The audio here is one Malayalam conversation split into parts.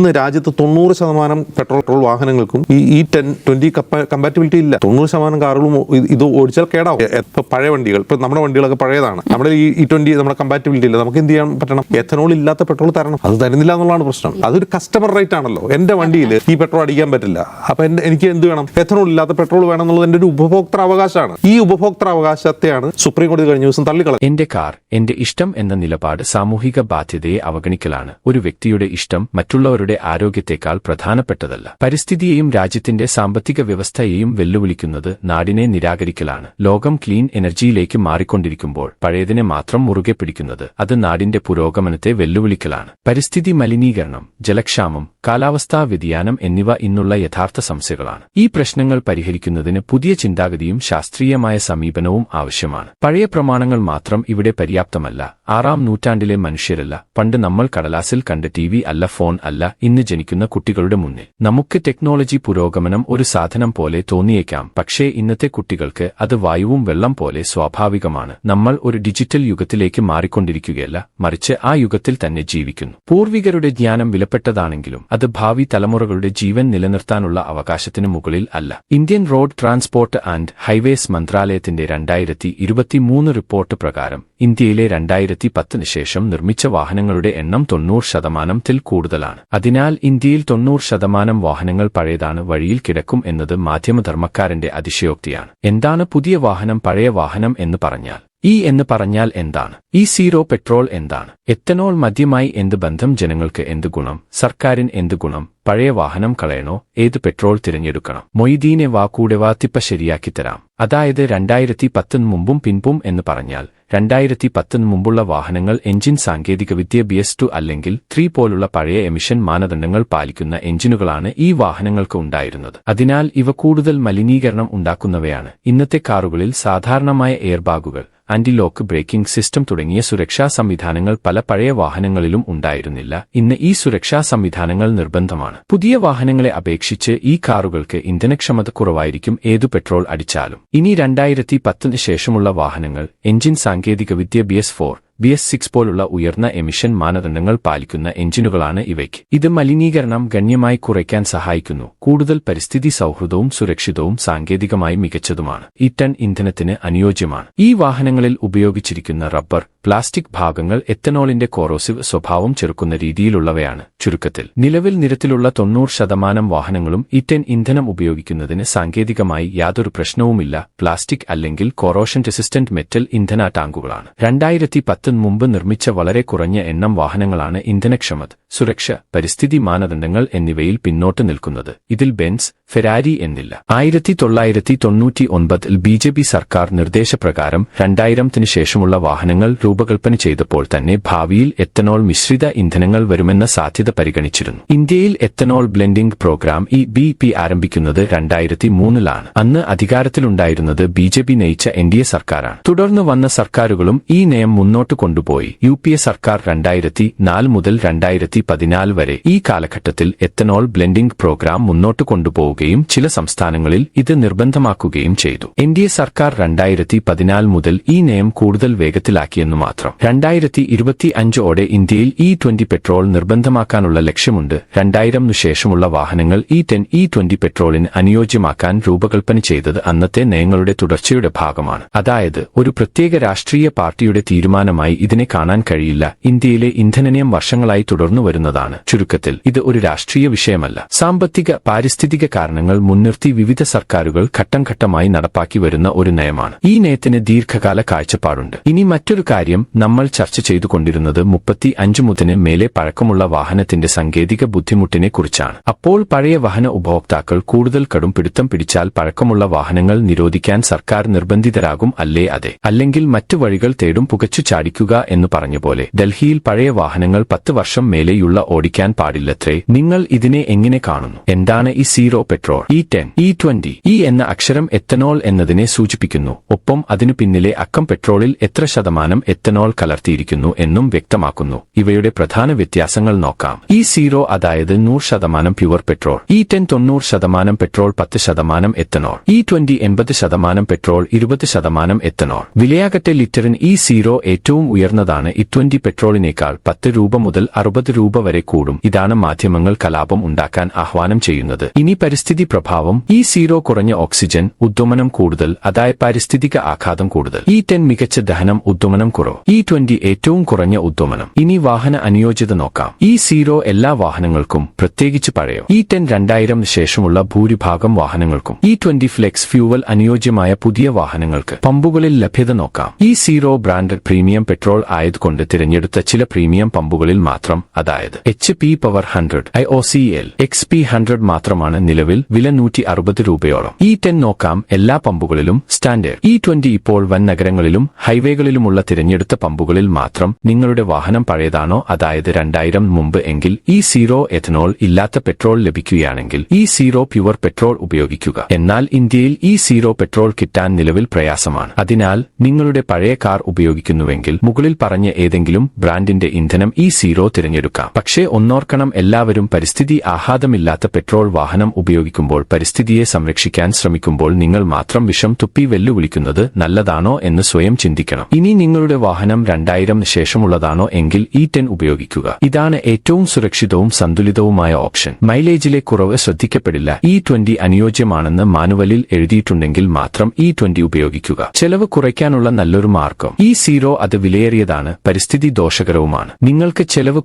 ഇന്ന് രാജ്യത്ത് തൊണ്ണൂറ് ശതമാനം പെട്രോൾ പെട്രോൾ വാഹനങ്ങൾക്കും ഈ ഈ ടെൻ ട്വന്റി കമ്പാറ്റബിലിറ്റി ഇല്ല. തൊണ്ണൂറ് ശതമാനം കാറുകളും ഇത് ഓടിച്ചാൽ കേടാവും. ഇപ്പൊ പഴയ വണ്ടികൾ ഇപ്പൊ നമ്മുടെ വണ്ടികളൊക്കെ പഴയതാണ്. നമ്മുടെ ഈ ഈ ട്വന്റി നമ്മുടെ കമ്പാറ്റബിലിറ്റി ഇല്ല. നമുക്ക് എന്ത് ചെയ്യാൻ പറ്റണം? എഥനോൾ ഇല്ലാത്ത പെട്രോൾ തരണം. അത് തരുന്നില്ല എന്നുള്ളതാണ് പ്രശ്നം. അതൊരു കസ്റ്റമർ റേറ്റ് ആണല്ലോ. എന്റെ വണ്ടിയിൽ ഈ പെട്രോൾ അടിക്കാൻ പറ്റില്ല. അപ്പൊ എനിക്ക് എന്ത് വേണം? എഥനോൾ ഇല്ലാത്ത പെട്രോൾ വേണം എന്നുള്ളത് എന്റെ ഒരു ഉപഭോക്തൃ അവകാശമാണ് ഈ ഉപഭോക്തൃ അവകാശത്തെയാണ് സുപ്രീം കോടതി കഴിഞ്ഞ ദിവസം തള്ളിക്കളഞ്ഞത് എന്റെ കാർ എന്റെ ഇഷ്ടം എന്ന നിലപാട് സാമൂഹിക ബാധ്യതയെ അവഗണിക്കലാണ്. ഒരു വ്യക്തിയുടെ ഇഷ്ടം മറ്റുള്ളവരുടെ ആരോഗ്യത്തെക്കാൾ പ്രധാനപ്പെട്ടതല്ല. പരിസ്ഥിതിയെയും രാജ്യത്തിന്റെ സാമ്പത്തിക വ്യവസ്ഥയെയും വെല്ലുവിളിക്കുന്നത് നാടിനെ നിരാകരിക്കലാണ്. ലോകം ക്ലീൻ എനർജിയിലേക്ക് മാറിക്കൊണ്ടിരിക്കുമ്പോൾ പഴയതിനെ മാത്രം മുറുകെ പിടിക്കുന്നത് അത് നാടിന്റെ പുരോഗമനത്തെ വെല്ലുവിളിക്കലാണ്. പരിസ്ഥിതി മലിനീകരണം ജലക്ഷാമം കാലാവസ്ഥാ വ്യതിയാനം എന്നിവ ഇന്നുള്ള യഥാർത്ഥ സംശയങ്ങളാണ്. ഈ പ്രശ്നങ്ങൾ പരിഹരിക്കുന്നതിന് പുതിയ ചിന്താഗതിയും ശാസ്ത്രീയമായ സമീപനവും ആവശ്യമാണ്. പഴയ പ്രമാണങ്ങൾ മാത്രം ഇവിടെ പര്യാപ്തമല്ല. ആറാം നൂറ്റാണ്ടിലെ മനുഷ്യരല്ല. പണ്ട് നമ്മൾ കടലാസിൽ കണ്ട ടിവി അല്ല ഫോൺ അല്ല ഇന്ന് ജനിക്കുന്ന കുട്ടികളുടെ മുന്നിൽ. നമുക്ക് ടെക്നോളജി പുരോഗമനം ഒരു സാധനം പോലെ തോന്നിയേക്കാം. പക്ഷേ ഇന്നത്തെ കുട്ടികൾക്ക് അത് വായുവും വെള്ളം പോലെ സ്വാഭാവികമാണ്. നമ്മൾ ഒരു ഡിജിറ്റൽ യുഗത്തിലേക്ക് മാറിക്കൊണ്ടിരിക്കുകയല്ല മറിച്ച് ആ യുഗത്തിൽ തന്നെ ജീവിക്കുന്നു. പൂർവികരുടെ ജ്ഞാനം വിലപ്പെട്ടതാണെങ്കിലും അത് ഭാവി തലമുറകളുടെ ജീവൻ നിലനിർത്താനുള്ള അവകാശത്തിന് മുകളിൽ അല്ല. Indian road transport and highways മന്ത്രാലയത്തിന്റെ രണ്ടായിരത്തി ഇരുപത്തിമൂന്ന് റിപ്പോർട്ട് പ്രകാരം ഇന്ത്യയിലെ രണ്ടായിരത്തി പത്തിന് ശേഷം നിർമ്മിച്ച വാഹനങ്ങളുടെ എണ്ണം തൊണ്ണൂറ് ശതമാനത്തിൽ കൂടുതലാണ്. അതിനാൽ ഇന്ത്യയിൽ തൊണ്ണൂറ് ശതമാനം വാഹനങ്ങൾ പഴയതാണ് വഴിയിൽ കിടക്കും എന്നത് മാധ്യമധർമ്മക്കാരന്റെ അതിശയോക്തിയാണ്. എന്താണ് പുതിയ വാഹനം പഴയ വാഹനം എന്ന് പറഞ്ഞാൽ? ഈ എന്ന് പറഞ്ഞാൽ എന്താണ്? ഈ സീറോ പെട്രോൾ എന്താണ്? എത്തനോൾ മദ്യമായി എന്ത് ബന്ധം ജനങ്ങൾക്ക് എന്ത് ഗുണം? സർക്കാരിന് എന്ത് ഗുണം? പഴയ വാഹനം കളയണോ? ഏത് പെട്രോൾ തിരഞ്ഞെടുക്കണം? മൊയ്തീനെ വാക്കൂടെ വാത്തിപ്പ ശരിയാക്കി തരാം. അതായത് രണ്ടായിരത്തി പത്തിന് മുമ്പും പിൻപും എന്ന് പറഞ്ഞാൽ രണ്ടായിരത്തി പത്തിന് മുമ്പുള്ള വാഹനങ്ങൾ എഞ്ചിൻ സാങ്കേതികവിദ്യ ബി എസ് ടു അല്ലെങ്കിൽ ത്രീ പോലുള്ള പഴയ എമിഷൻ മാനദണ്ഡങ്ങൾ പാലിക്കുന്ന എഞ്ചിനുകളാണ് ഈ വാഹനങ്ങൾക്ക് ഉണ്ടായിരുന്നത്. അതിനാൽ ഇവ കൂടുതൽ മലിനീകരണം ഉണ്ടാക്കുന്നവയാണ്. ഇന്നത്തെ കാറുകളിൽ സാധാരണമായ എയർബാഗുകൾ ആന്റി ലോക്ക് ബ്രേക്കിംഗ് സിസ്റ്റം തുടങ്ങിയ സുരക്ഷാ സംവിധാനങ്ങൾ പല പഴയ വാഹനങ്ങളിലും ഉണ്ടായിരുന്നില്ല. ഇന്ന് ഈ സുരക്ഷാ സംവിധാനങ്ങൾ നിർബന്ധമാണ്. പുതിയ വാഹനങ്ങളെ അപേക്ഷിച്ച് ഈ കാറുകൾക്ക് ഇന്ധനക്ഷമത കുറവായിരിക്കും ഏതു പെട്രോൾ അടിച്ചാലും. ഇനി രണ്ടായിരത്തി പത്തിന് ശേഷമുള്ള വാഹനങ്ങൾ എഞ്ചിൻ സാങ്കേതികവിദ്യ B S four B S six പോലുള്ള ഉയർന്ന എമിഷൻ മാനദണ്ഡങ്ങൾ പാലിക്കുന്ന എഞ്ചിനുകളാണ് ഇവയ്ക്ക്. ഇത് മലിനീകരണം ഗണ്യമായി കുറയ്ക്കാൻ സഹായിക്കുന്നു. കൂടുതൽ പരിസ്ഥിതി സൗഹൃദവും സുരക്ഷിതവും സാങ്കേതികമായി മികച്ചതുമാണ്. ഈ ടൺ ഇന്ധനത്തിന് അനുയോജ്യമാണ്. ഈ വാഹനങ്ങളിൽ ഉപയോഗിച്ചിരിക്കുന്ന റബ്ബർ പ്ലാസ്റ്റിക് ഭാഗങ്ങൾ എത്തനോളിന്റെ കോറോസിവ് സ്വഭാവം ചെറുക്കുന്ന രീതിയിലുള്ളവയാണ്. ചുരുക്കത്തിൽ നിലവിൽ നിരത്തിലുള്ള തൊണ്ണൂറ് ശതമാനം വാഹനങ്ങളും ഇറ്റൻ ഇന്ധനം ഉപയോഗിക്കുന്നതിന് സാങ്കേതികമായി യാതൊരു പ്രശ്നവുമില്ല. പ്ലാസ്റ്റിക് അല്ലെങ്കിൽ കോറോഷൻ റെസിസ്റ്റന്റ് മെറ്റൽ ഇന്ധന ടാങ്കുകളാണ്. രണ്ടായിരത്തി പത്തിന് മുമ്പ് നിർമ്മിച്ച വളരെ കുറഞ്ഞ എണ്ണം വാഹനങ്ങളാണ് ഇന്ധനക്ഷമത. സുരക്ഷ പരിസ്ഥിതി മാനദണ്ഡങ്ങൾ എന്നിവയിൽ പിന്നോട്ട് നിൽക്കുന്നത്. ഇതിൽ ബെൻസ് ഫെരാരി എന്നില്ല. ആയിരത്തി തൊള്ളായിരത്തി തൊണ്ണൂറ്റി ഒൻപതിൽ ബി ജെ പി സർക്കാർ നിർദ്ദേശപ്രകാരം രണ്ടായിരത്തിന് ശേഷമുള്ള വാഹനങ്ങൾ രൂപകൽപ്പന ചെയ്തപ്പോൾ തന്നെ ഭാവിയിൽ എത്തനോൾ മിശ്രിത ഇന്ധനങ്ങൾ വരുമെന്ന സാധ്യത പരിഗണിച്ചിരുന്നു. ഇന്ത്യയിൽ ethanol blending programme E B P ആരംഭിക്കുന്നത് രണ്ടായിരത്തി മൂന്നിലാണ് അന്ന് അധികാരത്തിലുണ്ടായിരുന്നത് ബി ജെ പി നയിച്ച എൻ ഡി എ സർക്കാരാണ്. തുടർന്ന് വന്ന സർക്കാരുകളും ഈ നയം മുന്നോട്ട് കൊണ്ടുപോയി. യു പി എ സർക്കാർ രണ്ടായിരത്തി നാല് മുതൽ രണ്ടായിരത്തി പതിനാല് വരെ ഈ കാലഘട്ടത്തിൽ എത്തനോൾ ബ്ലെൻഡിംഗ് പ്രോഗ്രാം മുന്നോട്ട് കൊണ്ടുപോവുകയും ചില സംസ്ഥാനങ്ങളിൽ ഇത് നിർബന്ധമാക്കുകയും ചെയ്തു. എൻ ഡി എ സർക്കാർ രണ്ടായിരത്തി പതിനാല് മുതൽ ഈ നയം കൂടുതൽ വേഗത്തിലാക്കിയെന്നു മാത്രം. രണ്ടായിരത്തി ഇരുപത്തി അഞ്ചോടെ ഇന്ത്യയിൽ ഇ ട്വന്റി പെട്രോൾ നിർബന്ധമാക്കാനുള്ള ലക്ഷ്യമുണ്ട്. രണ്ടായിരംനു ശേഷമുള്ള വാഹനങ്ങൾ ഇ ടെൻ ഇ ട്വന്റി പെട്രോളിന് അനുയോജ്യമാക്കാൻ രൂപകൽപ്പന ചെയ്തത് അന്നത്തെ നയങ്ങളുടെ തുടർച്ചയുടെ ഭാഗമാണ്. അതായത് ഒരു പ്രത്യേക രാഷ്ട്രീയ പാർട്ടിയുടെ തീരുമാനമായി ഇതിനെ കാണാൻ കഴിയില്ല. ഇന്ത്യയിലെ ഇന്ധനനയം വർഷങ്ങളായി തുടർന്നു വരുന്നതാണ്. ചുരുക്കത്തിൽ ഇത് ഒരു രാഷ്ട്രീയ വിഷയമല്ല. സാമ്പത്തിക പാരിസ്ഥിതിക കാരണങ്ങൾ മുൻനിർത്തി വിവിധ സർക്കാരുകൾ ഘട്ടം ഘട്ടമായി നടപ്പാക്കി വരുന്ന ഒരു നയമാണ്. ഈ നയത്തിന് ദീർഘകാല കാഴ്ചപ്പാടുണ്ട്. ഇനി മറ്റൊരു കാര്യം നമ്മൾ ചർച്ച ചെയ്തുകൊണ്ടിരുന്നത് മുപ്പത്തി അഞ്ച് മുതന് മേലെ പഴക്കമുള്ള വാഹനത്തിന്റെ സാങ്കേതിക ബുദ്ധിമുട്ടിനെ കുറിച്ചാണ് അപ്പോൾ പഴയ വാഹന ഉപഭോക്താക്കൾ കൂടുതൽ കടും പിടുത്തം പിടിച്ചാൽ പഴക്കമുള്ള വാഹനങ്ങൾ നിരോധിക്കാൻ സർക്കാർ നിർബന്ധിതരാകും അല്ലേ അതെ? അല്ലെങ്കിൽ മറ്റു വഴികൾ തേടും പുകച്ചു ചാടിക്കുക എന്ന് പറഞ്ഞ പോലെ ഡൽഹിയിൽ പഴയ വാഹനങ്ങൾ പത്ത് വർഷം മേലെയുള്ള ഓടിക്കാൻ പാടില്ലത്രേ. നിങ്ങൾ ഇതിനെ എങ്ങനെ കാണുന്നു? എന്താണ് ഈ zero petrol? E ten E twenty E എന്ന അക്ഷരം എത്തനോൾ എന്നതിനെ സൂചിപ്പിക്കുന്നു. ഒപ്പം അതിനു പിന്നിലെ അക്കം പെട്രോളിൽ എത്ര ശതമാനം എത്തനോൾ കലർത്തിയിരിക്കുന്നു എന്നും വ്യക്തമാക്കുന്നു. ഇവയുടെ പ്രധാന വ്യത്യാസങ്ങൾ നോക്കാം. ഈ സീറോ അതായത് നൂറ് ശതമാനം പ്യുവർ പെട്രോൾ. ഇ ടെൻ തൊണ്ണൂറ് ശതമാനം പെട്രോൾ പത്ത് ശതമാനം എത്തനോൾ. ഇ ട്വന്റി എൺപത് ശതമാനം പെട്രോൾ ഇരുപത് ശതമാനം എത്തനോൾ. വിലയാകട്ടെ ലിറ്ററിന് ഈ സീറോ ഏറ്റവും ഉയർന്നതാണ് ഇ ട്വന്റി പെട്രോളിനേക്കാൾ പത്ത് രൂപ മുതൽ അറുപത് രൂപ രൂപ വരെ കൂടും. ഇതാണ് മാധ്യമങ്ങൾ കലാപം ഉണ്ടാക്കാൻ ആഹ്വാനം ചെയ്യുന്നത്. ഇനി പരിസ്ഥിതി പ്രഭാവം. ഈ സീറോ കുറഞ്ഞ ഓക്സിജൻ ഉദ്വമനം കൂടുതൽ അതായത് പാരിസ്ഥിതിക ആഘാതം കൂടുതൽ. ഈ ടെൻ മികച്ച ദഹനം ഉദ്വമനം കുറവ്. ഈ ട്വന്റി ഏറ്റവും കുറഞ്ഞ ഉദ്വമനം. ഇനി വാഹന അനുയോജ്യത നോക്കാം. ഈ സീറോ എല്ലാ വാഹനങ്ങൾക്കും പ്രത്യേകിച്ച് പഴയോ. ഈ ടെൻ രണ്ടായിരം ശേഷമുള്ള ഭൂരിഭാഗം വാഹനങ്ങൾക്കും. ഈ ട്വന്റി ഫ്ലെക്സ് ഫ്യൂവൽ അനുയോജ്യമായ പുതിയ വാഹനങ്ങൾക്ക് പമ്പുകളിൽ ലഭ്യത നോക്കാം. ഈ സീറോ ബ്രാൻഡ് പ്രീമിയം പെട്രോൾ ആയതുകൊണ്ട് തിരഞ്ഞെടുത്ത ചില പ്രീമിയം പമ്പുകളിൽ മാത്രം അതായത് H P power hundred I O C L X P hundred മാത്രമാണ് നിലവിൽ വില നൂറ്റി അറുപത് രൂപയോളം. ഈ ടെൻ നോക്കാം എല്ലാ പമ്പുകളിലും സ്റ്റാൻഡേർഡ്. ഈ ട്വന്റി ഇപ്പോൾ വൻ നഗരങ്ങളിലും ഹൈവേകളിലുമുള്ള തിരഞ്ഞെടുത്ത പമ്പുകളിൽ മാത്രം നിങ്ങളുടെ വാഹനം പഴയതാണോ? അതായത് രണ്ടായിരം മുമ്പ് എങ്കിൽ ഈ സീറോ എഥനോൾ ഇല്ലാത്ത പെട്രോൾ ലഭിക്കുകയാണെങ്കിൽ ഈ സീറോ പ്യുവർ പെട്രോൾ ഉപയോഗിക്കുക. എന്നാൽ ഇന്ത്യയിൽ ഈ സീറോ പെട്രോൾ കിട്ടാൻ നിലവിൽ പ്രയാസമാണ്. അതിനാൽ നിങ്ങളുടെ പഴയ കാർ ഉപയോഗിക്കുന്നുവെങ്കിൽ മുകളിൽ പറഞ്ഞ ഏതെങ്കിലും ബ്രാൻഡിന്റെ ഇന്ധനം ഈ സീറോ തിരഞ്ഞെടുക്കാം. പക്ഷേ ഒന്നോർക്കണം എല്ലാവരും പരിസ്ഥിതി ആഘാതമില്ലാത്ത പെട്രോൾ വാഹനം ഉപയോഗിക്കുമ്പോൾ പരിസ്ഥിതിയെ സംരക്ഷിക്കാൻ ശ്രമിക്കുമ്പോൾ നിങ്ങൾ മാത്രം വിഷം തുപ്പി വെല്ലുവിളിക്കുന്നത് നല്ലതാണോ എന്ന് സ്വയം ചിന്തിക്കണം. ഇനി നിങ്ങളുടെ വാഹനം രണ്ടായിരം ശേഷമുള്ളതാണോ എങ്കിൽ ഈ ടെൻ ഉപയോഗിക്കുക. ഇതാണ് ഏറ്റവും സുരക്ഷിതവും സന്തുലിതവുമായ ഓപ്ഷൻ. മൈലേജിലെ കുറവ് ശ്രദ്ധിക്കപ്പെടില്ല. ഇ ട്വന്റി അനുയോജ്യമാണെന്ന് മാനുവലിൽ എഴുതിയിട്ടുണ്ടെങ്കിൽ മാത്രം ഇ ട്വന്റി ഉപയോഗിക്കുക. ചെലവ് കുറയ്ക്കാനുള്ള നല്ലൊരു മാർഗം. ഈ സീറോ അത് വിലയേറിയതാണ്. പരിസ്ഥിതി ദോഷകരവുമാണ്. നിങ്ങൾക്ക് ചെലവ്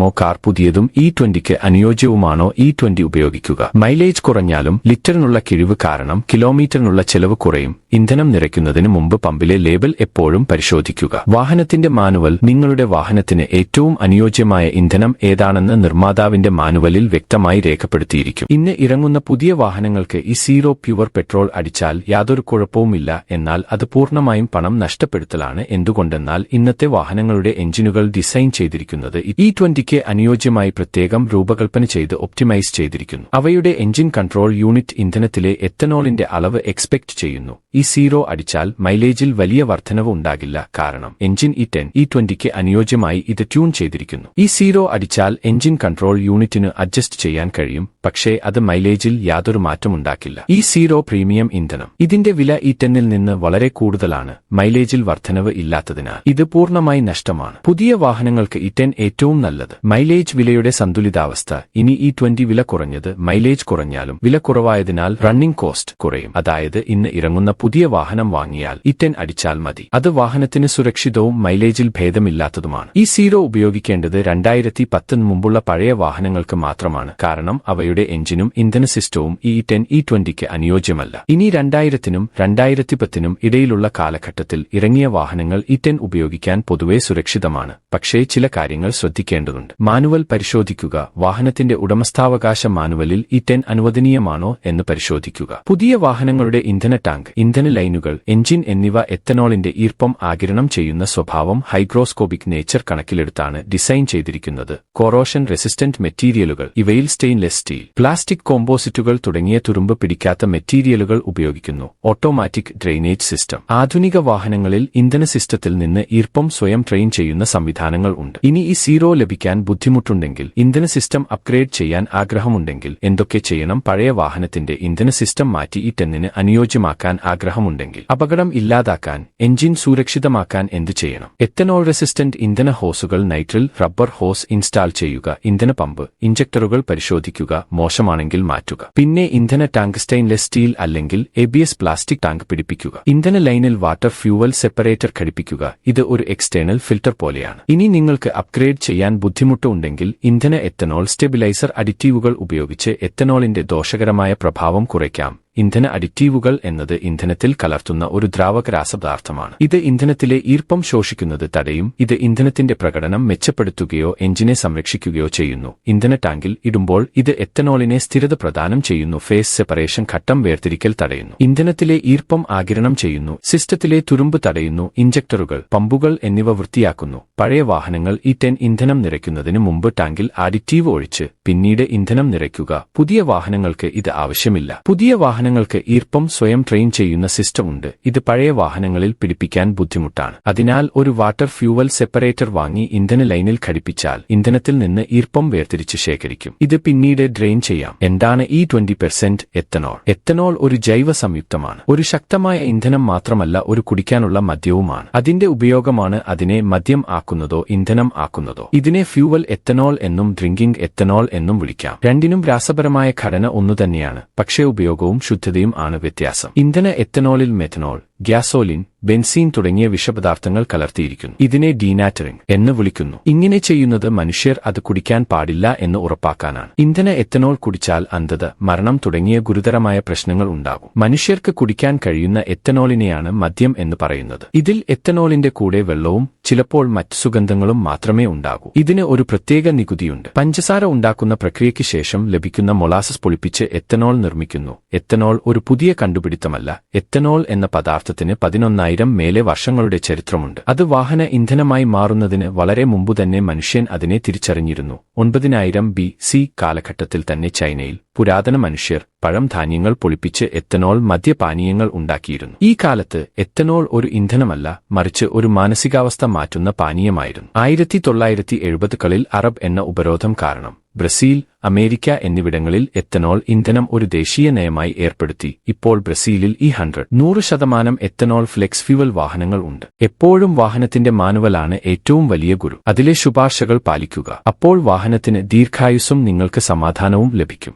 കുറയ്ക്കണമോ കാർ പുതിയതും ഇ ട്വന്റിക്ക് അനുയോജ്യവുമാണോ ഇ ട്വന്റി ഉപയോഗിക്കുക? മൈലേജ് കുറഞ്ഞാലും ലിറ്ററിനുള്ള കിഴിവ് കാരണം കിലോമീറ്ററിനുള്ള ചെലവ് കുറയും. ഇന്ധനം നിറയ്ക്കുന്നതിന് മുമ്പ് പമ്പിലെ ലേബൽ എപ്പോഴും പരിശോധിക്കുക. വാഹനത്തിന്റെ മാനുവൽ നിങ്ങളുടെ വാഹനത്തിന് ഏറ്റവും അനുയോജ്യമായ ഇന്ധനം ഏതാണെന്ന് നിർമ്മാതാവിന്റെ മാനുവലിൽ വ്യക്തമായി രേഖപ്പെടുത്തിയിരിക്കും. ഇന്ന് ഇറങ്ങുന്ന പുതിയ വാഹനങ്ങൾക്ക് ഈ സീറോ പ്യുവർ പെട്രോൾ അടിച്ചാൽ യാതൊരു കുഴപ്പവുമില്ല. എന്നാൽ അത് പൂർണമായും പണം നഷ്ടപ്പെടുത്തലാണ്. എന്തുകൊണ്ടെന്നാൽ ഇന്നത്തെ വാഹനങ്ങളുടെ എഞ്ചിനുകൾ ഡിസൈൻ ചെയ്തിരിക്കുന്നത് ഇ ട്വന്റിക്ക് അനുയോജ്യമായി പ്രത്യേകം രൂപകൽപ്പന ചെയ്ത് ഒപ്റ്റിമൈസ് ചെയ്തിരിക്കുന്നു. അവയുടെ എഞ്ചിൻ കൺട്രോൾ യൂണിറ്റ് ഇന്ധനത്തിലെ എത്തനോളിന്റെ അളവ് എക്സ്പെക്ട് ചെയ്യുന്നു. ഈ സീറോ അടിച്ചാൽ മൈലേജിൽ വലിയ വർധനവ് ഉണ്ടാകില്ല. കാരണം എഞ്ചിൻ ഇ ടെൻ ഇ ട്വന്റിക്ക് അനുയോജ്യമായി ഇത് ട്യൂൺ ചെയ്തിരിക്കുന്നു. ഈ സീറോ അടിച്ചാൽ എഞ്ചിൻ കൺട്രോൾ യൂണിറ്റിന് അഡ്ജസ്റ്റ് ചെയ്യാൻ കഴിയും. പക്ഷേ അത് മൈലേജിൽ യാതൊരു മാറ്റമുണ്ടാക്കില്ല. ഈ സീറോ പ്രീമിയം ഇന്ധനം. ഇതിന്റെ വില ഇ ടെന്നിൽ നിന്ന് വളരെ കൂടുതലാണ്. മൈലേജിൽ വർധനവ് ഇല്ലാത്തതിനാൽ ഇത് പൂർണമായി നഷ്ടമാണ്. പുതിയ വാഹനങ്ങൾക്ക് ഇ ടെൻ ഏറ്റവും നല്ലത്. മൈലേജ് വിലയുടെ സന്തുലിതാവസ്ഥ. ഇനി ഈ ട്വന്റി വില കുറഞ്ഞത് മൈലേജ് കുറഞ്ഞാലും വില കുറവായതിനാൽ റണ്ണിംഗ് കോസ്റ്റ് കുറയും. അതായത് ഇന്ന് ഇറങ്ങുന്ന പുതിയ വാഹനം വാങ്ങിയാൽ ഇറ്റൻ അടിച്ചാൽ മതി. അത് വാഹനത്തിന് സുരക്ഷിതവും മൈലേജിൽ ഭേദമില്ലാത്തതുമാണ്. ഈ സീറോ ഉപയോഗിക്കേണ്ടത് രണ്ടായിരത്തി പത്തിന് മുമ്പുള്ള പഴയ വാഹനങ്ങൾക്ക് മാത്രമാണ്. കാരണം അവയുടെ എഞ്ചിനും ഇന്ധന സിസ്റ്റവും ഈ ടെൻ ഇ ട്വന്റിക്ക് അനുയോജ്യമല്ല. ഇനി രണ്ടായിരത്തിനും രണ്ടായിരത്തി പത്തിനും ഇടയിലുള്ള കാലഘട്ടത്തിൽ ഇറങ്ങിയ വാഹനങ്ങൾ ഇ ടെൻ ഉപയോഗിക്കാൻ പൊതുവെ സുരക്ഷിതമാണ്. പക്ഷേ ചില കാര്യങ്ങൾ ശ്രദ്ധിക്കേണ്ടതുണ്ട്. മാനുവൽ പരിശോധിക്കുക. വാഹനത്തിന്റെ ഉടമസ്ഥാവകാശ മാനുവലിൽ ഈ ടെൻ അനുവദനീയമാണോ എന്ന് പരിശോധിക്കുക. പുതിയ വാഹനങ്ങളുടെ ഇന്ധന ടാങ്ക് ഇന്ധന ലൈനുകൾ എഞ്ചിൻ എന്നിവ എത്തനോളിന്റെ ഈർപ്പം ആകിരണം ചെയ്യുന്ന സ്വഭാവം ഹൈഗ്രോസ്കോപിക് നേച്ചർ കണക്കിലെടുത്താണ് ഡിസൈൻ ചെയ്തിരിക്കുന്നത്. കൊറോഷൻ റെസിസ്റ്റന്റ് മെറ്റീരിയലുകൾ ഇവയിൽ സ്റ്റെയിൻലെസ് സ്റ്റീൽ പ്ലാസ്റ്റിക് കോമ്പോസിറ്റുകൾ തുടങ്ങിയ തുരുമ്പ് പിടിക്കാത്ത മെറ്റീരിയലുകൾ ഉപയോഗിക്കുന്നു. Automatic drainage system. ആധുനിക വാഹനങ്ങളിൽ ഇന്ധന സിസ്റ്റത്തിൽ നിന്ന് ഈർപ്പം സ്വയം ട്രെയിൻ ചെയ്യുന്ന സംവിധാനങ്ങൾ ഉണ്ട്. ഇനി ഈ സീറോ ലഭിക്കാൻ ബുദ്ധിമുട്ടുണ്ടെങ്കിൽ ഇന്ധന സിസ്റ്റം അപ്ഗ്രേഡ് ചെയ്യാൻ ആഗ്രഹമുണ്ടെങ്കിൽ എന്തൊക്കെ ചെയ്യണം? പഴയ വാഹനത്തിന്റെ ഇന്ധന സിസ്റ്റം മാറ്റി ഈ ടെന്നിന് അനുയോജ്യമാക്കാൻ ആഗ്രഹമുണ്ടെങ്കിൽ അപകടം ഇല്ലാതാക്കാൻ എഞ്ചിൻ സുരക്ഷിതമാക്കാൻ എന്ത് ചെയ്യണം? എത്തനോൾ റെസിസ്റ്റന്റ് ഇന്ധന ഹോസുകൾ നൈട്രിൽ റബ്ബർ ഹോസ് ഇൻസ്റ്റാൾ ചെയ്യുക ഇന്ധന പമ്പ് ഇഞ്ചക്ടറുകൾ പരിശോധിക്കുക മോശമാണെങ്കിൽ മാറ്റുക. പിന്നെ ഇന്ധന ടാങ്ക് സ്റ്റെയിൻലെസ് സ്റ്റീൽ അല്ലെങ്കിൽ എബിഎസ് പ്ലാസ്റ്റിക് ടാങ്ക് പിടിപ്പിക്കുക. ഇന്ധന ലൈനിൽ വാട്ടർ ഫ്യൂവൽ സെപ്പറേറ്റർ ഘടിപ്പിക്കുക. ഇത് ഒരു എക്സ്റ്റേണൽ ഫിൽട്ടർ പോലെയാണ്. ഇനി നിങ്ങൾക്ക് അപ്ഗ്രേഡ് ചെയ്യാൻ ബുദ്ധിമുട്ടുണ്ടെങ്കിൽ ഇന്ധന എത്തനോൾ സ്റ്റെബിലൈസർ അഡിറ്റീവുകൾ ഉപയോഗിച്ച് എത്തനോളിന്റെ ദോഷകരമായ പ്രഭാവം കുറയ്ക്കാം. ഇന്ധന അഡിറ്റീവുകൾ എന്നത് ഇന്ധനത്തിൽ കലർത്തുന്ന ഒരു ദ്രാവക രാസപദാർത്ഥമാണ് ഇത് ഇന്ധനത്തിലെ ഈർപ്പം ശോഷിക്കുന്നത് തടയും ഇത് ഇന്ധനത്തിന്റെ പ്രകടനം മെച്ചപ്പെടുത്തുകയോ എഞ്ചിനെ സംരക്ഷിക്കുകയോ ചെയ്യുന്നു. ഇന്ധന ടാങ്കിൽ ഇടുമ്പോൾ ഇത് എത്തനോളിനെ സ്ഥിരത പ്രദാനം ചെയ്യുന്നു ഫേസ് സെപ്പറേഷൻ ഘട്ടം വേർതിരിക്കൽ തടയുന്നു. ഇന്ധനത്തിലെ ഈർപ്പം ആകിരണം ചെയ്യുന്നു സിസ്റ്റത്തിലെ തുരുമ്പ് തടയുന്നു ഇഞ്ചക്ടറുകൾ പമ്പുകൾ എന്നിവ വൃത്തിയാക്കുന്നു. പഴയ വാഹനങ്ങൾ ഈ ടെൻ ഇന്ധനം നിറയ്ക്കുന്നതിന് മുമ്പ് ടാങ്കിൽ ആഡിറ്റീവ് ഒഴിച്ച് പിന്നീട് ഇന്ധനം നിറയ്ക്കുക. പുതിയ വാഹനങ്ങൾക്ക് ഇത് ആവശ്യമില്ല. പുതിയ വാഹനം വാഹനങ്ങൾക്ക് ഈർപ്പം സ്വയം ട്രെയിൻ ചെയ്യുന്ന സിസ്റ്റം ഉണ്ട്. ഇത് പഴയ വാഹനങ്ങളിൽ പിടിപ്പിക്കാൻ ബുദ്ധിമുട്ടാണ്. അതിനാൽ ഒരു വാട്ടർ ഫ്യൂവൽ സെപ്പറേറ്റർ വാങ്ങി ഇന്ധന ലൈനിൽ ഘടിപ്പിച്ചാൽ ഇന്ധനത്തിൽ നിന്ന് ഈർപ്പം വേർതിരിച്ച് ശേഖരിക്കും. ഇത് പിന്നീട് ഡ്രെയിൻ ചെയ്യാം. എന്താണ് ഈ ട്വന്റി പെർസെന്റ് എത്തനോൾ? എത്തനോൾ ഒരു ജൈവ സംയുക്തമാണ്. ഒരു ശക്തമായ ഇന്ധനം മാത്രമല്ല ഒരു കുടിക്കാനുള്ള മദ്യവുമാണ്. അതിന്റെ ഉപയോഗമാണ് അതിനെ മദ്യം ആക്കുന്നതോ ഇന്ധനം ആക്കുന്നതോ. ഇതിനെ ഫ്യൂവൽ എത്തനോൾ എന്നും ഡ്രിങ്കിംഗ് എത്തനോൾ എന്നും വിളിക്കാം. രണ്ടിനും രാസപരമായ ഘടന ഒന്നുതന്നെയാണ്. പക്ഷേ ഉപയോഗവും ശുദ്ധതയും ആണ് വ്യത്യാസം. ഇന്ധന എത്തനോളിൽ മെഥനോൾ ഗ്യാസോലിൻ ബെൻസീൻ തുടങ്ങിയ വിഷപദാർത്ഥങ്ങൾ കലർത്തിയിരിക്കുന്നു. ഇതിനെ ഡീനാറ്ററിംഗ് എന്ന് വിളിക്കുന്നു. ഇങ്ങനെ ചെയ്യുന്നത് മനുഷ്യർ അത് കുടിക്കാൻ പാടില്ല എന്ന് ഉറപ്പാക്കാനാണ്. ഇന്ധന എത്തനോൾ കുടിച്ചാൽ അന്ധത മരണം തുടങ്ങിയ ഗുരുതരമായ പ്രശ്നങ്ങൾ ഉണ്ടാകും. മനുഷ്യർക്ക് കുടിക്കാൻ കഴിയുന്ന എത്തനോളിനെയാണ് മദ്യം എന്ന് പറയുന്നത്. ഇതിൽ എത്തനോളിന്റെ കൂടെ വെള്ളവും ചിലപ്പോൾ മറ്റ് സുഗന്ധങ്ങളും മാത്രമേ ഉണ്ടാകൂ. ഇതിന് ഒരു പ്രത്യേക നികുതിയുണ്ട്. പഞ്ചസാര ഉണ്ടാക്കുന്ന പ്രക്രിയയ്ക്ക് ശേഷം ലഭിക്കുന്ന മൊളാസസ് പൊളിപ്പിച്ച് എത്തനോൾ നിർമ്മിക്കുന്നു. എത്തനോൾ ഒരു പുതിയ കണ്ടുപിടുത്തമല്ല. എത്തനോൾ എന്ന പദാർത്ഥത്തിന് പതിനൊന്നായിരം മേലെ വർഷങ്ങളുടെ ചരിത്രമുണ്ട്. അത് വാഹന ഇന്ധനമായി മാറുന്നതിന് വളരെ മുമ്പ് തന്നെ മനുഷ്യൻ അതിനെ തിരിച്ചറിഞ്ഞിരുന്നു. ഒൻപതിനായിരം ബി സി കാലഘട്ടത്തിൽ തന്നെ ചൈനയിൽ പുരാതന മനുഷ്യർ പഴം ധാന്യങ്ങൾ പൊളിപ്പിച്ച് എത്തനോൾ മദ്യപാനീയങ്ങൾ ഉണ്ടാക്കിയിരുന്നു. ഈ കാലത്ത് എത്തനോൾ ഒരു ഇന്ധനമല്ല മറിച്ച് ഒരു മാനസികാവസ്ഥ മാറ്റുന്ന പാനീയമായിരുന്നു. ആയിരത്തി തൊള്ളായിരത്തി എഴുപതുകളിൽ അറബ് എന്ന ഉപരോധം കാരണം ബ്രസീൽ അമേരിക്ക എന്നിവിടങ്ങളിൽ എത്തനോൾ ഇന്ധനം ഒരു ദേശീയ നയമായി ഏർപ്പെടുത്തി. ഇപ്പോൾ ബ്രസീലിൽ ഈ ഹൺഡ്രഡ് നൂറ് ശതമാനം എത്തനോൾ ഫ്ലെക്സ് ഫ്യൂവൽ വാഹനങ്ങൾ ഉണ്ട്. എപ്പോഴും വാഹനത്തിന്റെ മാനുവലാണ് ഏറ്റവും വലിയ ഗുരു. അതിലെ ശുപാർശകൾ പാലിക്കുക. അപ്പോൾ വാഹനത്തിന് ദീർഘായുസ്സും നിങ്ങൾക്ക് സമാധാനവും ലഭിക്കും.